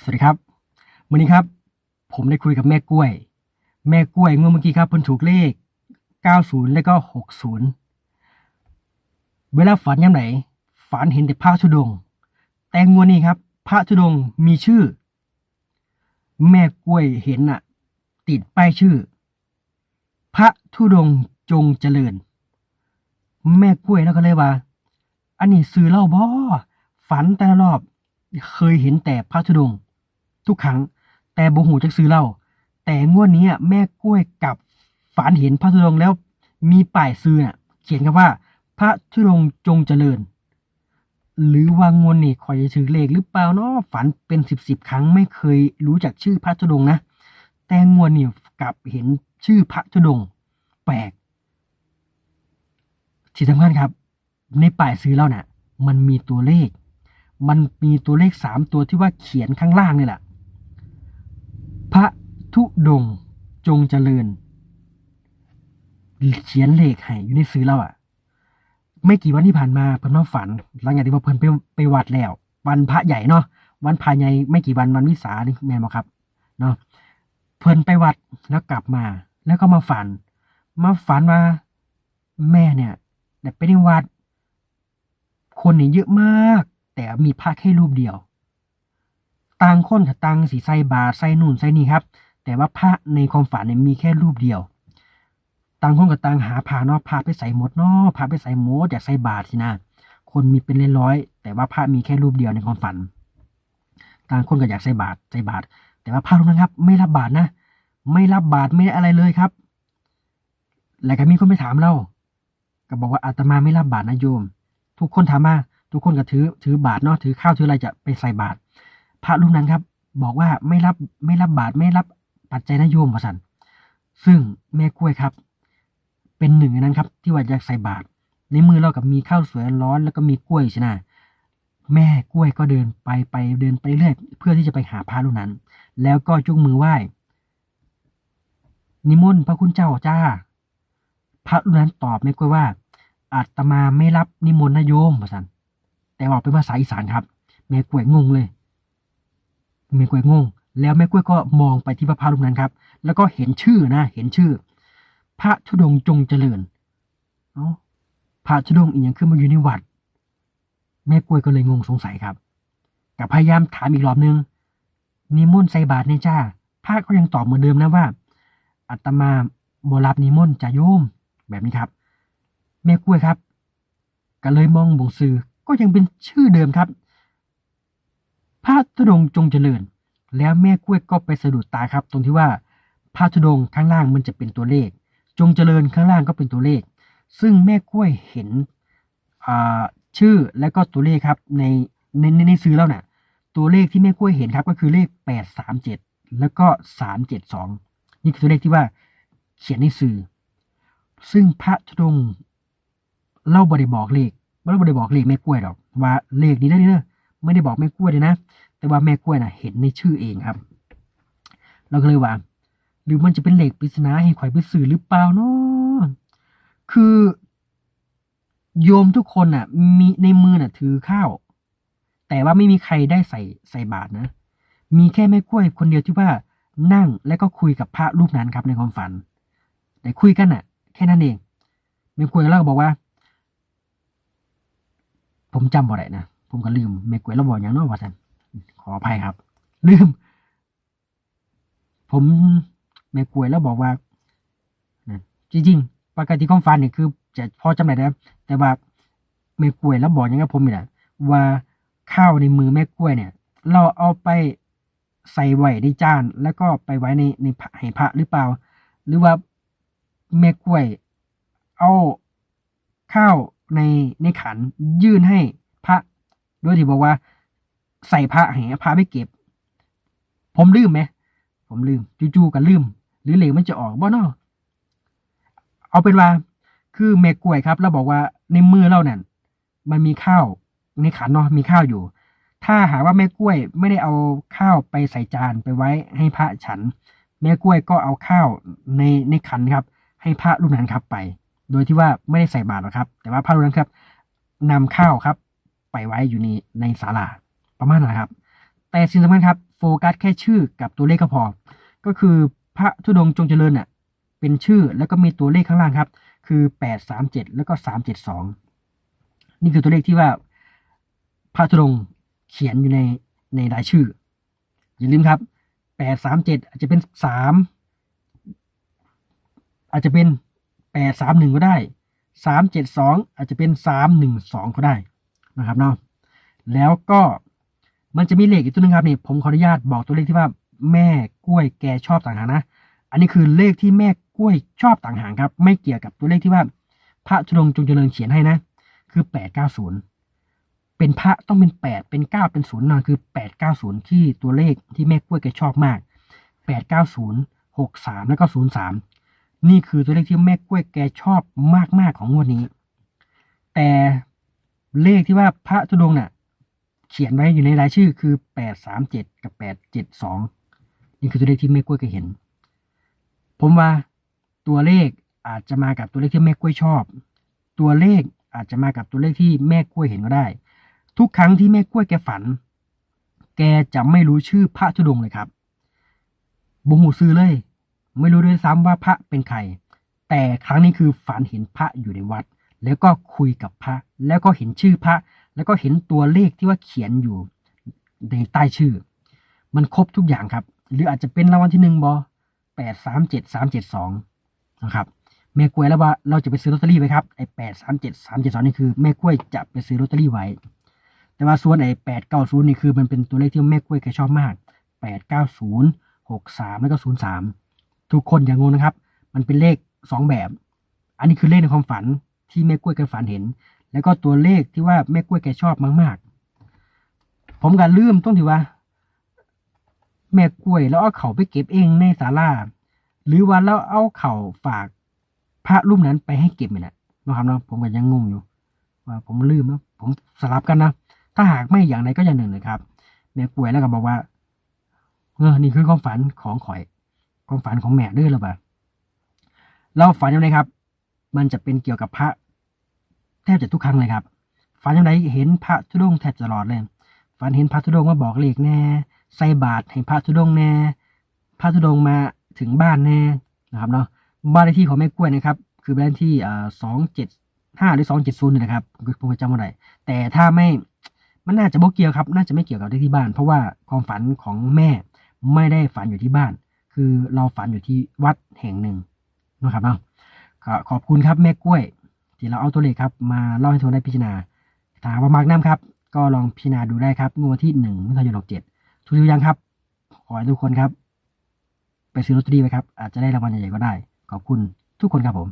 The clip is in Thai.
สวัสดีครับวันนี้ครับ ผมได้คุยกับแม่กล้วย แม่กล้วยงวดเมื่อกี้ครับเพิ่นถูกเลข 90 และก็ 60 เวลาฝันยามไหน ฝันเห็นแต่พระธุดง แต่งวดนี้ครับ พระธุดงมีชื่อ แม่กล้วยเห็นน่ะ ติดป้ายชื่อ พระธุดงจงเจริญ แม่กล้วยแล้วก็เลยว่า อันนี้ซื้อเล่าบ่ฝันแต่ละรอบ เคยเห็นแต่พระธุดงค์ทุกครั้ง แต่บ่หูจักซื้อเล่าแต่งวดนี้แม่กล้วยกับฝันเห็นพระธุดงค์แล้วมีป้ายซื้อน่ะ เขียนคำว่า พระธุดงค์จงเจริญ หรือว่างวดนี้คอยจะถือเลขหรือเปล่าเนาะฝันเป็นสิบสิบครั้งไม่เคยรู้จักชื่อพระธุดงค์นะ แต่งวดนี้กลับเห็นชื่อพระธุดงค์แปลกที่สำคัญครับ ในป้ายซื้อเล่าน่ะ มันมีตัวเลข มันมีตัวเลขสามตัวที่ว่าเขียนข้างล่างนี่แหละ พระธุดงจงเจริญ เขียนเลขให้อยู่ในซื้อเราอะ ไม่กี่วันที่ผ่านมาเพิ่นมาฝันหลังจากที่ว่าเพิ่นไปไปวัดแล้ว วันพระใหญ่เนาะวันพระใหญ่ไม่กี่วันวันวิสานี่แม่นบ่ครับเนาะเพิ่นไปวัดแล้วกลับมา แล้วก็มาฝัน มาฝันว่าแม่เนี่ยได้ไปในวัด คนเนี่ยเยอะมาก แต่มีพระแค่รูปเดียว ต่างคนกับต่างสีใส่บาตรใส่นู่นใส่นี่ครับ แต่ว่าพระในความฝันเนี่ยมีแค่รูปเดียว ต่างคนกับต่างหาพระเนาะพระไปใส่หมดเนาะพระไปใส่หมดอยากใส่บาตรสินะคนมีเป็นร้อยๆแต่ว่าพระมีแค่รูปเดียวในความฝัน ต่างคนก็อยากใส่บาตรใส่บาตรแต่ว่าพระรูปนั้นครับ ไม่รับบาตรนะ ไม่รับบาตรไม่ได้อะไรเลยครับแล้วก็มีคนไปถามเรา ก็บอกว่าอาตมาไม่รับบาตรนะโยม ทุกคนถามมา ทุกคนก็ถือถือบาตรเนาะถือข้าวถืออะไรจะไปใส่บาตรพระรูปนั้นครับ บอกว่าไม่รับไม่รับบาตรไม่รับปัจจัยนโยมวสันซึ่งแม่กล้วยครับ เป็นหนึ่งในนั้นครับ ที่ว่าอยากใส่บาตรในมือเรากับมีข้าวสวยร้อนแล้วก็มีกล้วยใช่ไหมแม่กล้วยก็เดินไปไปเดินไปเรื่อยเพื่อที่จะไปหาพระรูปนั้น แล้วก็จุงมือไหว้ นิมนต์พระคุณเจ้าจ้า พระรูปนั้นตอบแม่กล้วยว่าอาตมาไม่รับนิมนต์นะโยมพระสัน แต่บอกเป็นภาษาอีสานครับ แม่กล้วยงงเลย แม่กล้วยงง แล้วแม่กล้วยก็มองไปที่พระพารูปนั้นครับ แล้วก็เห็นชื่อนะ เห็นชื่อ พระธุดงจงเจริญเอ้าพระธุดงอีกอย่างขึ้นมาอยู่ในวัด แม่กล้วยก็เลยงงสงสัยครับกับพยายามถามอีกรอบนึงนิมนต์ใส่บาตรเนี่ยจ้าพระก็ยังตอบเหมือนเดิมนะว่าอาตมาบรับนิมนต์จะโยมแบบนี้ครับ แม่กล้วยครับ ก็เลยมองบงสือ ก็ยังเป็นชื่อเดิมครับ พระธุดงค์จงเจริญ แล้วแม่กล้วยก็ไปสะดุดตาครับ ตรงที่ว่าพระธุดงค์ข้างล่างมันจะเป็นตัวเลข จงเจริญข้างล่างก็เป็นตัวเลข ซึ่งแม่กล้วยเห็นชื่อและก็ตัวเลขครับในในในในซื้อแล้วน่ะ ตัวเลขที่แม่กล้วยเห็นครับ ก็คือเลขแปดสามเจ็ดแล้วก็สามเจ็ดสองนี่คือตัวเลขที่ว่าเขียนในสื่อ ซึ่งพระธุดงค์เล่าบริบอกเลข เล่าบริบอกเลขแม่กล้วยหรอกว่าเลขนี้นะนี่นะไม่ได้บอกแม่กล้วยเลยนะ แต่ว่าแม่กล้วยน่ะเห็นในชื่อเองครับ เราก็เลยว่า หรือมันจะเป็นเหล็กปริศนาให้ข่อยไปสื่อหรือเปล่าเนาะคือ โยมทุกคนน่ะ มีในมือน่ะ ถือข้าว แต่ว่าไม่มีใครได้ใส่ใส่บาตรนะ มีแค่แม่กล้วยคนเดียวที่ว่านั่งแล้วก็คุยกับพระรูปนั้นครับในความฝัน แต่คุยกันน่ะ แค่นั้นเองแม่กล้วยเล่าบอกว่า ผมจำบ่ได้นะ ผมก็ลืมแม่กล้วยเราบอกอย่างน้อว่าท่านขออภัยครับ ลืม ผมแม่กวยแล้วบอกว่านะจริงๆ ปกติความฝันเนี่ยคือ จะพอจำได้นะแต่ว่าแม่กวยแล้วบอกอย่างกับผมนี่แหละว่าข้าวในมือแม่กล้วยเนี่ย เราเอาไปใส่ไว้ในจาน แล้วก็ไปไว้ในในพระให้พระหรือเปล่า หรือว่าแม่กล้วย เอาข้าว ในในขันยื่นให้พระโดยที่บอกว่า ใส่พระให้พระไม่เก็บ ผมลืมไหมผมลืมจู่ๆก็ลืม หรือเหลวมันจะออกบ่เนาะเอาเป็นว่าคือแม่กล้วยครับแล้วบอกว่าในมือเราเนี่ยมันมีข้าวในขันเนาะมีข้าวอยู่ ถ้าหาว่าแม่กล้วยไม่ได้เอาข้าวไปใส่จานไปไว้ให้พระฉัน แม่กล้วยก็เอาข้าวในในขันครับ ให้พระรูปนั้นครับไป โดยที่ว่าไม่ได้ใส่บาตรหรอกครับ แต่ว่าพระรูปนั้นครับนำข้าวครับ ไปไว้อยู่ในในศาลาประมาณนั้นครับ แต่สิ่งสำคัญครับ โฟกัสแค่ชื่อกับตัวเลขก็พอ ก็คือพระธุดงค์จงเจริญน่ะเป็นชื่อแล้วก็มีตัวเลขข้างล่างครับ คือแปดสามเจ็ดแล้วก็สามเจ็ดสองนี่คือตัวเลขที่ว่าพระธุดงค์เขียนอยู่ในในรายชื่อ อย่าลืมครับแปดสามเจ็ดอาจจะเป็นสามอาจจะเป็น แปดสามหนึ่งก็ได้สามเจ็ดสองอาจจะเป็นสามหนึ่งสองก็ได้นะครับเนาะแล้วก็มันจะมีเลขอีกตัวหนึงครับนี่ผมขออนุญาตบอกตัวเลขที่ว่าแม่กล้วยแกชอบต่างหากนะ อันนี้คือเลขที่แม่กล้วยชอบต่างหากครับ ไม่เกี่ยวกับตัวเลขที่ว่าพระธุดงจงเจริญเขียนให้นะ คือแปดเก้าศูนย์เป็นพระต้องเป็นแปดเป็นเก้าเป็นศูนย์นอนคือแปดเก้าศูนย์ที่ตัวเลขที่แม่กล้วยแกชอบมากแปดเก้าศูนย์หกสามแล้วก็ศูนย์สาม นี่คือตัวเลขที่แม่กล้วยแกชอบมากๆของงวดนี้ แต่เลขที่ว่าพระธุดงค์น่ะ เขียนไว้อยู่ในรายชื่อคือแปดสามเจ็ดกับแปดเจ็ดสองนี่คือตัวเลขที่แม่กล้วยแกเห็น ผมว่าตัวเลขอาจจะมากับตัวเลขที่แม่กล้วยชอบ ตัวเลขอาจจะมากับตัวเลขที่แม่กล้วยเห็นก็ได้ ทุกครั้งที่แม่กล้วยแกฝัน แกจะไม่รู้ชื่อพระธุดงค์เลยครับบุหูซื้อเลย ไม่รู้ด้วยซ้ำว่าพระเป็นใคร แต่ครั้งนี้คือฝันเห็นพระอยู่ในวัด แล้วก็คุยกับพระ แล้วก็เห็นชื่อพระ แล้วก็เห็นตัวเลขที่ว่าเขียนอยู่ในใต้ชื่อ มันครบทุกอย่างครับ หรืออาจจะเป็นรางวัลที่หนึ่งบอแปดสามเจ็ดสามเจ็ดสองนะครับแม่กล้วยแล้วว่าเราจะไปซื้อลอตเตอรี่ไว้ครับไอ้แปดสามเจ็ดสามเจ็ดสองนี่คือแม่กล้วยจะไปซื้อลอตเตอรี่ไว้ แต่ว่าส่วนไอ้แปดเก้าศูนย์นี่คือมันเป็นตัวเลขที่แม่กล้วยแกชอบมากแปดเก้าศูนย์หกสามแล้วก็ศูนย์สาม ทุกคนอย่างงงนะครับ มันเป็นเลขสองแบบ อันนี้คือเลขในความฝันที่แม่กล้วยแกฝันเห็น แล้วก็ตัวเลขที่ว่าแม่กล้วยแกชอบมากๆ ผมก็ลืมต้องถือว่า แม่กล้วยแล้วเอาเขาไปเก็บเองในศาลาหรือว่าเราเอาเขาฝากพระรูปนั้นไปให้เก็บนี่แหละนะครับเนาะผมก็ยังงงอยู่ ว่าผมลืมนะผมสลับกันนะถ้าหากไม่อย่างใดก็อย่างหนึ่งนะครับแม่ป่วยแล้วก็บอกว่าเออนี่คือความฝันของข่อย ความฝันของแม่ด้วยหรือเปล่าเราฝันยังไงครับ มันจะเป็นเกี่ยวกับพระ แทบจะทุกครั้งเลยครับ ฝันยังไงเห็นพระธุดงค์แทบตลอดเลย ฝันเห็นพระธุดงค์มาบอกเลขแน่ ใส่บาตรให้พระธุดงค์แน่ พระธุดงค์มาถึงบ้านแน่นะครับเนาะ บ้านเลขที่ของแม่กล้วยนะครับ คือบ้านเลขที่สองเจ็ดห้าหรือสองเจ็ดศูนย์นะครับผมจำไม่ได้แต่ถ้าไม่ มันน่าจะบ่เกี่ยวครับ น่าจะไม่เกี่ยวกับเลขที่บ้าน เพราะว่าความฝันของแม่ไม่ได้ฝันอยู่ที่บ้าน คือเราฝันอยู่ที่วัดแห่งหนึ่งนะครับเนาะขอบคุณครับแม่กล้วย ที่เราเอาตัวเลขครับมาเล่าให้ทุกคนได้พิจารณาถามว่ามาร์กน้ำครับ ก็ลองพิจารณาดูได้ครับงวดที่หนึ่งมิถุนายนหกเจ็ดทุกทุกอย่างครับ ขอให้ทุกคนครับ ไปซื้อลอตเตอรี่ไว้ครับ อาจจะได้รางวัลใหญ่ๆก็ได้ ขอบคุณทุกคนครับผม